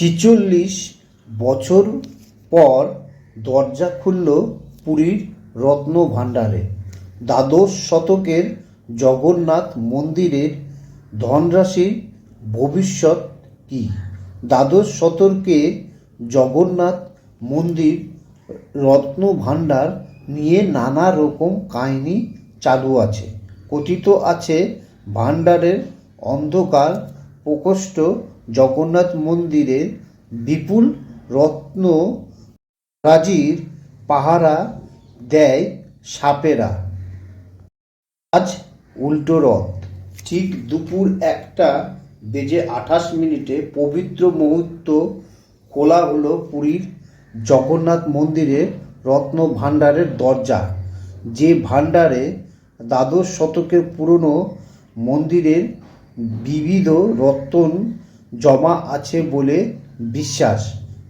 ছিচল্লিশ বছর পর দরজা খুলল পুরীর রত্নভাণ্ডারে দ্বাদশ শতকের জগন্নাথ মন্দিরের ধনরাশির ভবিষ্যৎ কী? দ্বাদশ শতকে জগন্নাথ মন্দির রত্নভাণ্ডার নিয়ে নানা রকম কাহিনী চালু আছে। কথিত আছে, ভাণ্ডারের অন্ধকার প্রকোষ্ঠ জগন্নাথ মন্দিরে বিপুল রত্ন রাজির পাহারা দেয় সাপেরা। আজ উল্টো রথ। ঠিক দুপুর একটা বেজে আঠাশ মিনিটে পবিত্র মুহূর্ত খোলা হলো পুরীর জগন্নাথ মন্দিরের রত্ন ভাণ্ডারের দরজা। যে ভাণ্ডারে দ্বাদশ শতকের পুরনো মন্দিরের বিবিধ রত্ন জমা আছে বলে বিশ্বাস।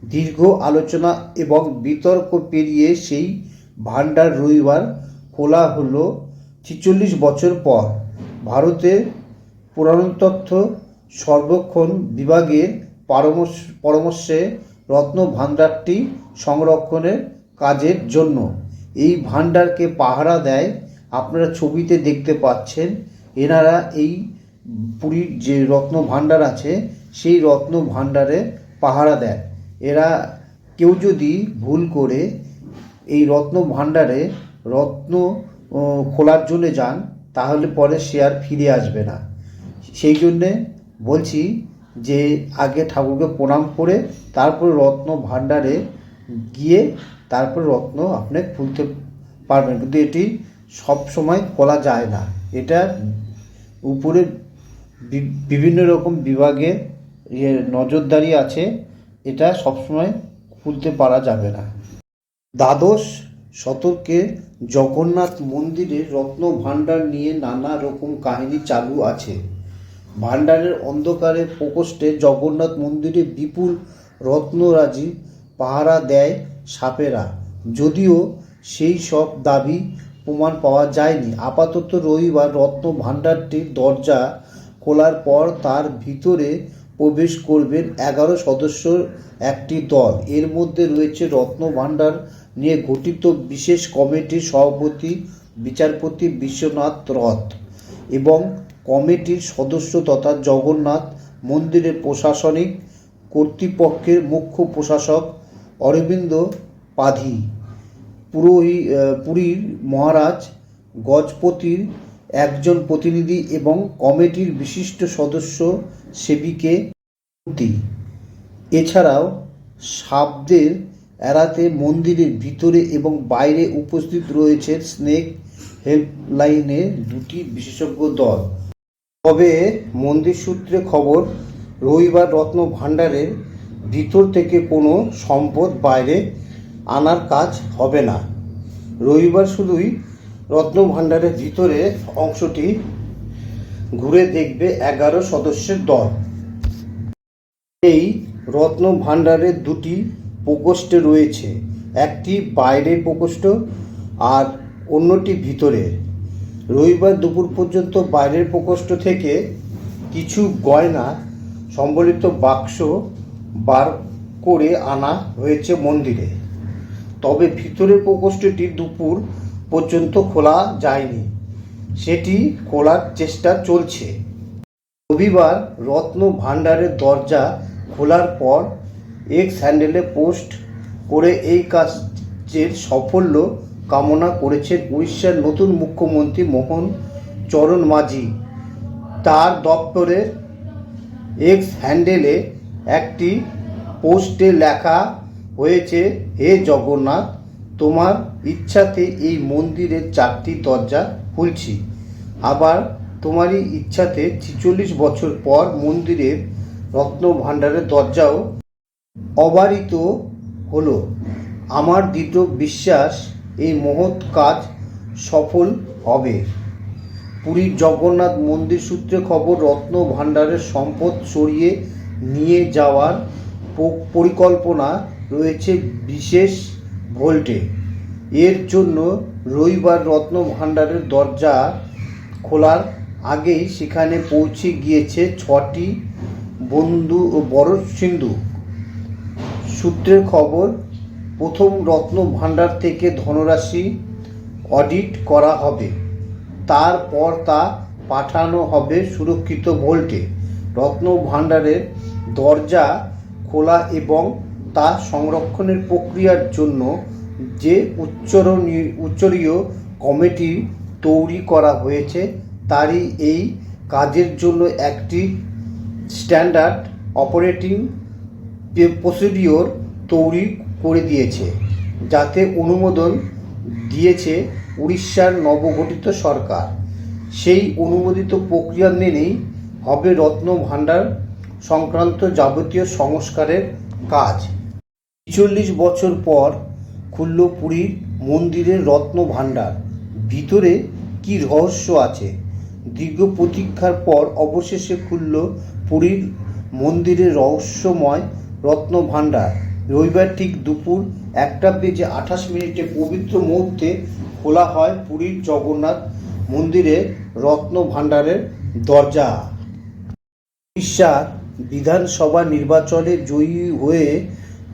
দীর্ঘ আলোচনা এবং বিতর্ক পেরিয়ে সেই ভাণ্ডার রবিবার খোলা হলো ছিচল্লিশ বছর পর। ভারতের পুরাণতত্ত্ব সর্বেক্ষণ বিভাগের পরামর্শ, পরামর্শে রত্ন ভাণ্ডারটি সংরক্ষণের কাজের জন্য। এই ভাণ্ডারকে পাহারা দেয়। আপনারা ছবিতে দেখতে পাচ্ছেন, এনারা এই পুরীর যে রত্ন ভাণ্ডার আছে, সেই রত্ন ভাণ্ডারে পাহারা দেয়। এরা কেউ যদি ভুল করে এই রত্ন ভাণ্ডারে রত্ন খোলার জন্য যান, তাহলে পরে সে আর ফিরে আসবে না। সেই জন্যে বলছি যে, আগে ঠাকুরকে প্রণাম করে, তারপরে রত্ন ভাণ্ডারে গিয়ে তারপর রত্ন আপনি খুলতে পারবেন। কিন্তু এটি সব সময় খোলা যায় না। এটা উপরে বিভিন্ন রকম বিভাগে ইয়ে নজরদারি আছে, এটা সবসময় খুলতে পারা যাবে না। দ্বাদশ শতকে জগন্নাথ মন্দিরের রত্ন ভাণ্ডার নিয়ে নানা রকম কাহিনী চালু আছে। ভাণ্ডারের অন্ধকারে প্রকোষ্ঠে জগন্নাথ মন্দিরে বিপুল রত্নরাজি পাহারা দেয় সাপেরা। যদিও সেই সব দাবি প্রমাণ পাওয়া যায়নি। আপাতত রবিবার রত্ন ভাণ্ডারটির দরজা খোলার পর তার ভিতরে প্রবেশ করবেন এগারো সদস্যর একটি দল। এর মধ্যে রয়েছে রত্ন ভাণ্ডার নিয়ে গঠিত বিশেষ কমিটির সভাপতি, বিচারপতি বিশ্বনাথ রথ এবং কমিটির সদস্য তথা জগন্নাথ মন্দিরের প্রশাসনিক কর্তৃপক্ষের মুখ্য প্রশাসক অরবিন্দ পাধি। পুরোহি পুরীর মহারাজ গজপতির একজন প্রতিনিধি এবং কমিটির বিশিষ্ট সদস্য সেবিকে এছাড়াও সাপদের এড়াতে মন্দিরের ভিতরে এবং বাইরে উপস্থিত রয়েছে স্নেক হেল্পলাইনের দুটি বিশেষজ্ঞ দল। তবে মন্দির সূত্রে খবর, রবিবার রত্ন ভাণ্ডারের ভিতর থেকে কোনো সম্পদ বাইরে আনার কাজ হবে না। রবিবার শুধুই রত্ন ভাণ্ডারের ভিতরে অংশটি ঘুরে দেখবে এগারো সদস্যের দল। এই রত্ন ভাণ্ডারের দুটি প্রকোষ্ঠে রয়েছে। একটি বাইরের প্রকোষ্ঠ আর অন্যটি ভিতরের রবিবার দুপুর পর্যন্ত বাইরের প্রকোষ্ঠ থেকে কিছু গয়না সম্বলিত বাক্স বার করে আনা হয়েছে মন্দিরে। তবে ভিতরের প্রকোষ্ঠটি দুপুর পর্যন্ত খোলা যায়নি। সেটি খোলার চেষ্টা চলছে। রবিবার রত্ন ভাণ্ডারের দরজা খোলার পর এক্স হ্যান্ডেলে পোস্ট করে এই কাজের সাফল্য কামনা করেছেন উড়িষ্যার নতুন মুখ্যমন্ত্রী মোহন চরণ মাঝি। তার দপ্তরের এক্স হ্যান্ডেলে একটি পোস্টে লেখা হয়েছে, হে জগন্নাথ তোমার ইচ্ছাতে এই মন্দিরের চারটি দরজা খুলছি। আবার তোমারই ইচ্ছাতে ছিচল্লিশ বছর পর মন্দিরের রত্ন ভাণ্ডারের দরজাও অবারিত হলো। আমার দৃঢ় বিশ্বাস এই মহৎ কাজ সফল হবে। পুরীর জগন্নাথ মন্দির সূত্রে খবর রত্ন ভাণ্ডারের সম্পদ সরিয়ে নিয়ে যাওয়ার পরিকল্পনা রয়েছে বিশেষ ভোল্টে। এর জন্য রবিবার রত্ন ভাণ্ডারের দরজা খোলার আগেই সেখানে পৌঁছে গিয়েছে ছটি বন্ধু ও বড় সিন্ধু। সূত্রের খবর, প্রথম রত্ন ভাণ্ডার থেকে ধনরাশি অডিট করা হবে। তারপর তা পাঠানো হবে সুরক্ষিত ভোল্টে। রত্ন ভাণ্ডারের দরজা খোলা এবং তা সংরক্ষণের প্রক্রিয়ার জন্য যে উচ্চরণীয়, উচ্চরীয় কমিটি তৈরি করা হয়েছে, তারই এই কাজের জন্য একটি স্ট্যান্ডার্ড অপারেটিং প্রসিডিওর তৈরি করে দিয়েছে, যাতে অনুমোদন দিয়েছে উড়িষ্যার নবগঠিত সরকার। সেই অনুমোদিত প্রক্রিয়া মেনেই হবে রত্ন ভাণ্ডার সংক্রান্ত যাবতীয় সংস্কারের কাজ। ছেচল্লিশ বছর পর খুলল পুরীর মন্দিরের রত্ন ভাণ্ডার ভিতরে কি রহস্য আছে? দীর্ঘ প্রতীক্ষার পর অবশেষে খুলল পুরীর মন্দিরের রহস্যময় রত্ন ভাণ্ডার রবিবার ঠিক দুপুর একটা বেজে আঠাশ মিনিটে পবিত্র মুহূর্তে খোলা হয় পুরীর জগন্নাথ মন্দিরের রত্ন ভাণ্ডারের দরজা। উড়িষ্যার বিধানসভা নির্বাচনে জয়ী হয়ে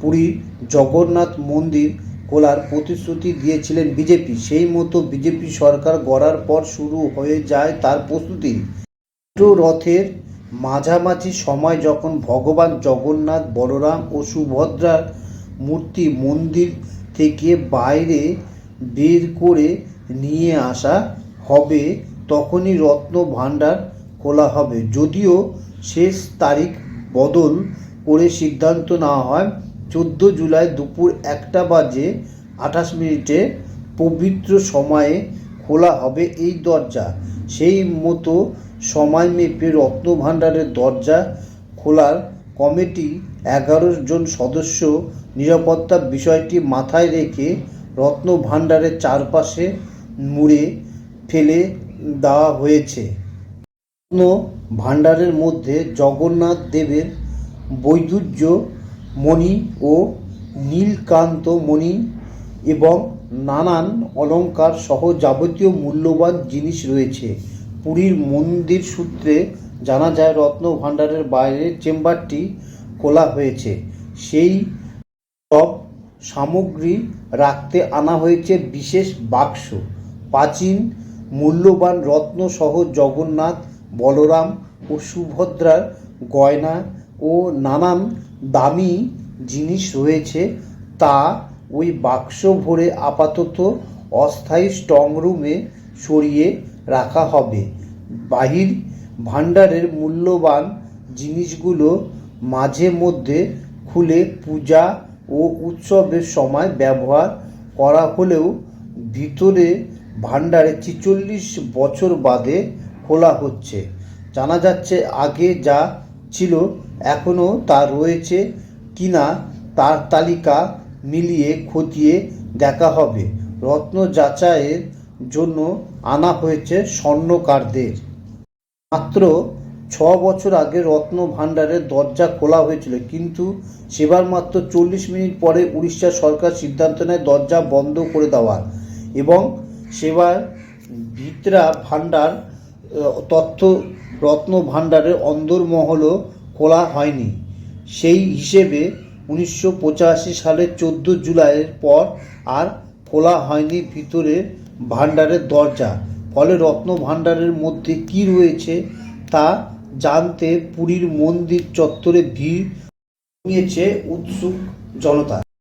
পুরীর জগন্নাথ মন্দির খোলার প্রতিশ্রুতি দিয়েছিলেন বিজেপি। সেই মতো বিজেপি সরকার গড়ার পর শুরু হয়ে যায় তার প্রস্তুতি। রথের মাঝামাঝি সময় যখন ভগবান জগন্নাথ, বলরাম ও সুভদ্রার মূর্তি মন্দির থেকে বাইরে বের করে নিয়ে আসা হবে, তখনই রত্ন ভাণ্ডার খোলা হবে। যদিও শেষ তারিখ বদল করে সিদ্ধান্ত নেওয়া হয় চোদ্দ জুলাই দুপুর একটা বাজে আঠাশ মিনিটে পবিত্র সময়ে খোলা হবে এই দরজা। সেই মতো সময় মেপে রত্ন ভাণ্ডারের দরজা খোলার কমিটি এগারো জন সদস্য নিরাপত্তার বিষয়টি মাথায় রেখে রত্ন ভাণ্ডারের চারপাশে মুড়ে ফেলে দেওয়া হয়েছে। রত্ন ভাণ্ডারের মধ্যে জগন্নাথ দেবের বৈদুর্য মণি ও নীলকান্ত মণি এবং নানান অলঙ্কার সহ যাবতীয় মূল্যবান জিনিস রয়েছে। পুরীর মন্দির সূত্রে জানা যায়, রত্ন ভাণ্ডারের বাইরের চেম্বারটি খোলা হয়েছে। সেই সব সামগ্রী রাখতে আনা হয়েছে বিশেষ বাক্স। প্রাচীন মূল্যবান রত্ন সহ জগন্নাথ, বলরাম ও সুভদ্রার গয়না ও নানান দামি জিনিস রয়েছে তা ওই বাক্স ভরে আপাতত অস্থায়ী স্ট্রং রুমে সরিয়ে রাখা হবে। বাহির ভাণ্ডারের মূল্যবান জিনিসগুলো মাঝে মধ্যে খুলে পূজা ও উৎসবের সময় ব্যবহার করা হলেও ভিতরে ভাণ্ডারে ছিচল্লিশ বছর বাদে খোলা হচ্ছে। জানা যাচ্ছে আগে যা ছিল এখনও তা রয়েছে কিনা তার তালিকা মিলিয়ে খতিয়ে দেখা হবে। রত্ন যাচাইয়ের জন্য আনা হয়েছে স্বর্ণকারদের। মাত্র ছ বছর আগে রত্ন ভাণ্ডারের দরজা খোলা হয়েছিল, কিন্তু সেবার মাত্র চল্লিশ মিনিট পরে উড়িষ্যা সরকার সিদ্ধান্ত নেয় দরজা বন্ধ করে দেওয়ার এবং সেবার ভিতরা ভাণ্ডার, তথ্য রত্ন ভাণ্ডারের অন্দরমহলও খোলা হয়নি। সেই হিসেবে উনিশশো পঁচাশি সালের চোদ্দ জুলাইয়ের পর আর খোলা হয়নি ভিতরের ভাণ্ডারের দরজা। ফলে রত্ন ভাণ্ডারের মধ্যে কি রয়েছে তা জানতে পুরীর মন্দির চত্বরে ভিড় কমিয়েছে উৎসুক জনতা।